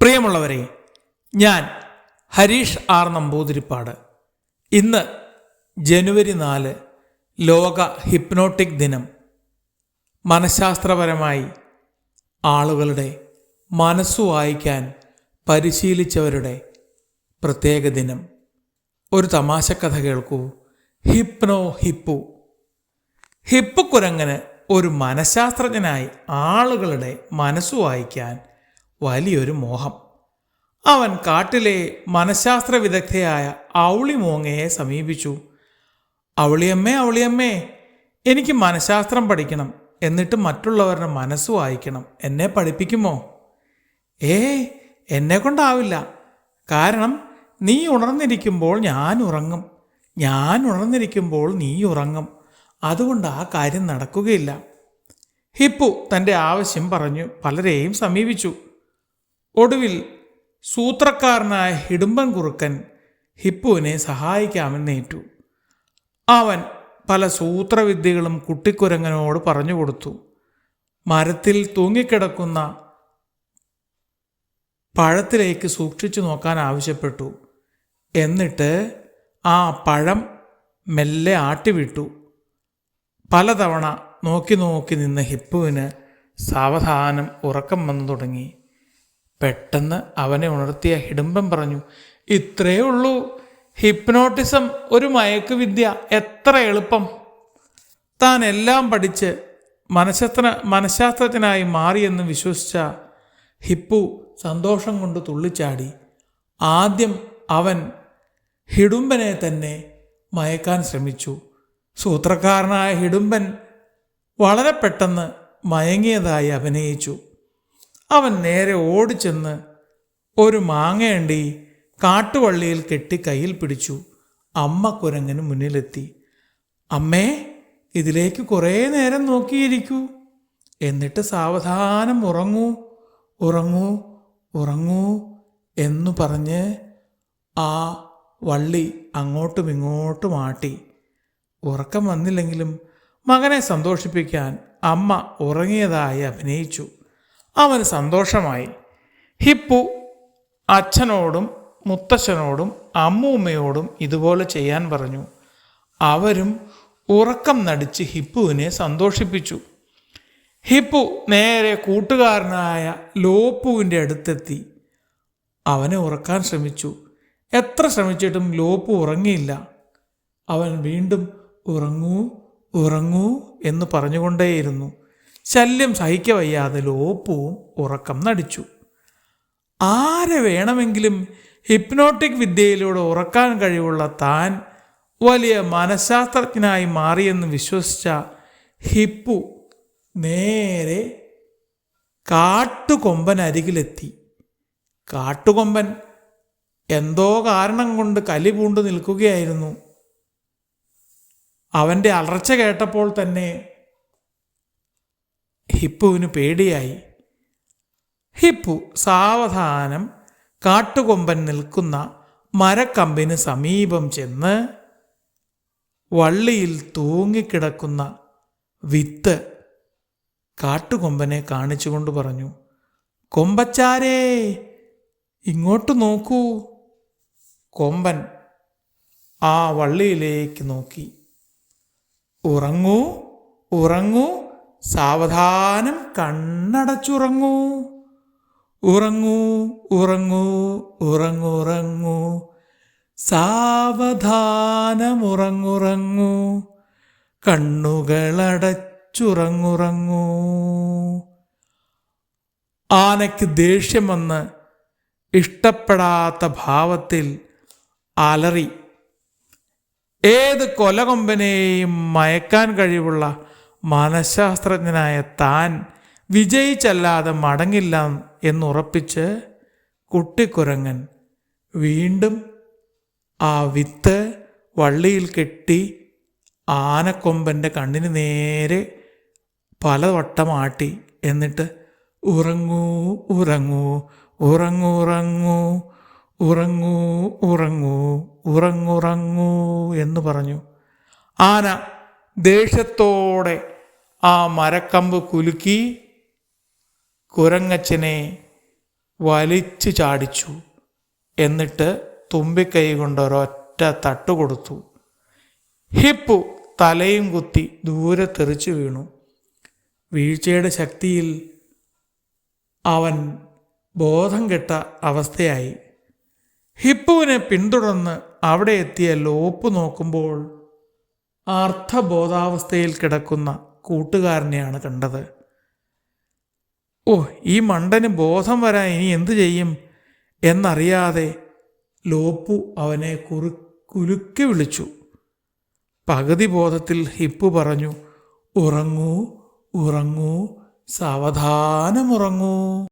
പ്രിയമുള്ളവരെ ഞാൻ ഹരീഷ് ആർ നമ്പൂതിരിപ്പാട്. ഇന്ന് ജനുവരി നാല് ലോക ഹിപ്നോട്ടിക് ദിനം. മനഃശാസ്ത്രപരമായി ആളുകളുടെ മനസ്സു വായിക്കാൻ പരിശീലിച്ചവരുടെ പ്രത്യേക ദിനം. ഒരു തമാശ കഥ കേൾക്കൂ. ഹിപ്നോ ഹിപ്പു. ഹിപ്പു കുരങ്ങന് ഒരു മനഃശാസ്ത്രജ്ഞനായി ആളുകളുടെ മനസ്സു വായിക്കാൻ വലിയൊരു മോഹം. അവൻ കാട്ടിലെ മനഃശാസ്ത്ര വിദഗ്ധയായ ഔളി മോങ്ങയെ സമീപിച്ചു. അവളിയമ്മേ അവളിയമ്മേ എനിക്ക് മനഃശാസ്ത്രം പഠിക്കണം എന്നിട്ട് മറ്റുള്ളവരുടെ മനസ്സ് വായിക്കണം. എന്നെ പഠിപ്പിക്കുമോ? ഏ എന്നെ കൊണ്ടാവില്ല. കാരണം നീ ഉണർന്നിരിക്കുമ്പോൾ ഞാൻ ഉറങ്ങും. ഞാൻ ഉണർന്നിരിക്കുമ്പോൾ നീ ഉറങ്ങും. അതുകൊണ്ട് ആ കാര്യം നടക്കുകയില്ല. ഹിപ്പു തന്റെ ആവശ്യം പറഞ്ഞു പലരെയും സമീപിച്ചു. ഒടുവിൽ സൂത്രക്കാരനായ ഹിടുമ്പൻ കുറുക്കൻ ഹിപ്പുവിനെ സഹായിക്കാമെന്നേറ്റു അവൻ പല സൂത്രവിദ്യകളും കുട്ടിക്കുരങ്ങനോട് പറഞ്ഞു കൊടുത്തു. മരത്തിൽ തൂങ്ങിക്കിടക്കുന്ന പഴത്തിലേക്ക് സൂക്ഷിച്ചു നോക്കാൻ ആവശ്യപ്പെട്ടു. എന്നിട്ട് ആ പഴം മെല്ലെ ആട്ടിവിട്ടു. പലതവണ നോക്കി നോക്കി നിന്ന ഹിപ്പുവിന് സാവധാനം ഉറക്കം വന്നു തുടങ്ങി. പെട്ടെന്ന് അവനെ ഉണർത്തിയ ഹിഡുമ്പൻ പറഞ്ഞു ഇത്രയേ ഉള്ളൂ. ഹിപ്നോട്ടിസം ഒരു മയക്കുവിദ്യ എത്ര എളുപ്പം. താൻ എല്ലാം പഠിച്ച് മനഃശാസ്ത്ര മനഃശാസ്ത്രജ്ഞനായി മാറിയെന്ന് വിശ്വസിച്ച ഹിപ്പു സന്തോഷം കൊണ്ട് തുള്ളിച്ചാടി. ആദ്യം അവൻ ഹിഡുംബനെ തന്നെ മയക്കാൻ ശ്രമിച്ചു. സൂത്രക്കാരനായ ഹിഡുംബൻ വളരെ പെട്ടെന്ന് മയങ്ങിയതായി അഭിനയിച്ചു. അവൻ നേരെ ഓടിച്ചെന്ന് ഒരു മാങ്ങയണ്ടി കാട്ടുവള്ളിയിൽ കെട്ടി കയ്യിൽ പിടിച്ചു. അമ്മ കുരങ്ങന് മുന്നിലെത്തി. അമ്മേ ഇതിലേക്ക് കുറേ നേരം നോക്കിയിരിക്കൂ. എന്നിട്ട് സാവധാനം ഉറങ്ങൂ. ഉറങ്ങൂ ഉറങ്ങൂ എന്നു പറഞ്ഞ് ആ വള്ളി അങ്ങോട്ടും ഇങ്ങോട്ടും ആട്ടി. ഉറക്കം വന്നില്ലെങ്കിലും മകനെ സന്തോഷിപ്പിക്കാൻ അമ്മ ഉറങ്ങിയതായി അഭിനയിച്ചു. അവന് സന്തോഷമായി. ഹിപ്പു അച്ഛനോടും മുത്തശ്ശനോടും അമ്മൂമ്മയോടും ഇതുപോലെ ചെയ്യാൻ പറഞ്ഞു. അവരും ഉറക്കം നടിച്ച് ഹിപ്പുവിനെ സന്തോഷിപ്പിച്ചു. ഹിപ്പു നേരെ കൂട്ടുകാരനായ ലോപ്പുവിന്റെ അടുത്തെത്തി. അവനെ ഉറക്കാൻ ശ്രമിച്ചു. എത്ര ശ്രമിച്ചിട്ടും ലോപ്പു ഉറങ്ങിയില്ല. അവൻ വീണ്ടും ഉറങ്ങൂ ഉറങ്ങൂ എന്ന് പറഞ്ഞുകൊണ്ടേയിരുന്നു. ശല്യം സഹിക്കവയ്യാതെ ലോപ്പവും ഉറക്കം നടിച്ചു. ആരെ വേണമെങ്കിലും ഹിപ്നോട്ടിക് വിദ്യയിലൂടെ ഉറക്കാൻ കഴിവുള്ള താൻ വലിയ മനഃശാസ്ത്രജ്ഞനായി മാറിയെന്ന് വിശ്വസിച്ച ഹിപ്പു നേരെ കാട്ടുകൊമ്പൻ അരികിലെത്തി കാട്ടുകൊമ്പൻ എന്തോ കാരണം കൊണ്ട് കലി പൂണ്ടു നിൽക്കുകയായിരുന്നു. അവന്റെ അലർച്ച കേട്ടപ്പോൾ തന്നെ ഹിപ്പുവിന് പേടിയായി. ഹിപ്പു സാവധാനം കാട്ടുകൊമ്പൻ നിൽക്കുന്ന മരക്കമ്പിന് സമീപം ചെന്ന് വള്ളിയിൽ തൂങ്ങിക്കിടക്കുന്ന വിത്ത് കാട്ടുകൊമ്പനെ കാണിച്ചുകൊണ്ട് പറഞ്ഞു കൊമ്പച്ചാരേ ഇങ്ങോട്ട് നോക്കൂ. കൊമ്പൻ ആ വള്ളിയിലേക്ക് നോക്കി. ഉറങ്ങൂ ഉറങ്ങൂ സാവധാനം കണ്ണടച്ചുറങ്ങൂ. ഉറങ്ങൂ ഉറങ്ങൂ ഉറങ്ങുറങ്ങൂ സാവധാനമുറങ്ങുറങ്ങൂ. കണ്ണുകളടച്ചുറങ്ങുറങ്ങൂ. ആനയ്ക്ക് ദേഷ്യം വന്ന് ഇഷ്ടപ്പെടാത്ത ഭാവത്തിൽ അലറി. ഏത് കൊലകൊമ്പനെയും മയക്കാൻ കഴിവുള്ള മനഃശാസ്ത്രജ്ഞനായ താൻ വിജയിച്ചല്ലാതെ മടങ്ങില്ല എന്നുറപ്പിച്ച് കുട്ടിക്കുരങ്ങൻ വീണ്ടും ആ വിത്ത് വള്ളിയിൽ കെട്ടി ആനക്കൊമ്പന്റെ കണ്ണിന് നേരെ പലവട്ടം ആട്ടി എന്നിട്ട് ഉറങ്ങൂ ഉറങ്ങൂ ഉറങ്ങുറങ്ങൂ ഉറങ്ങൂ ഉറങ്ങൂ ഉറങ്ങുറങ്ങൂ എന്ന് പറഞ്ഞു. ആന ദേഷ്യത്തോടെ ആ മരക്കമ്പ് കുലുക്കി കുരങ്ങച്ചനെ വലിച്ചു ചാടിച്ചു. എന്നിട്ട് തുമ്പിക്കൈ കൊണ്ട് ഒരൊറ്റ തട്ട് കൊടുത്തു. ഹിപ്പു തലയും കുത്തി ദൂരെ തെറിച്ചു വീണു. വീഴ്ചയുടെ ശക്തിയിൽ അവൻ ബോധം കെട്ട അവസ്ഥയായി. ഹിപ്പുവിനെ പിന്തുടർന്ന് അവിടെ എത്തിയ ലോപ്പ് നോക്കുമ്പോൾ അർത്ഥബോധാവസ്ഥയിൽ കിടക്കുന്ന കൂട്ടുകാരനെയാണ് കണ്ടത്. ഓ ഈ മണ്ടന് ബോധം വരാൻ ഇനി എന്തു ചെയ്യും? എന്നറിയാതെ ലോപ്പു അവനെ കുറു കുലുക്കി വിളിച്ചു. പകുതി ബോധത്തിൽ ഹിപ്പു പറഞ്ഞു ഉറങ്ങൂ ഉറങ്ങൂ സാവധാനമുറങ്ങൂ.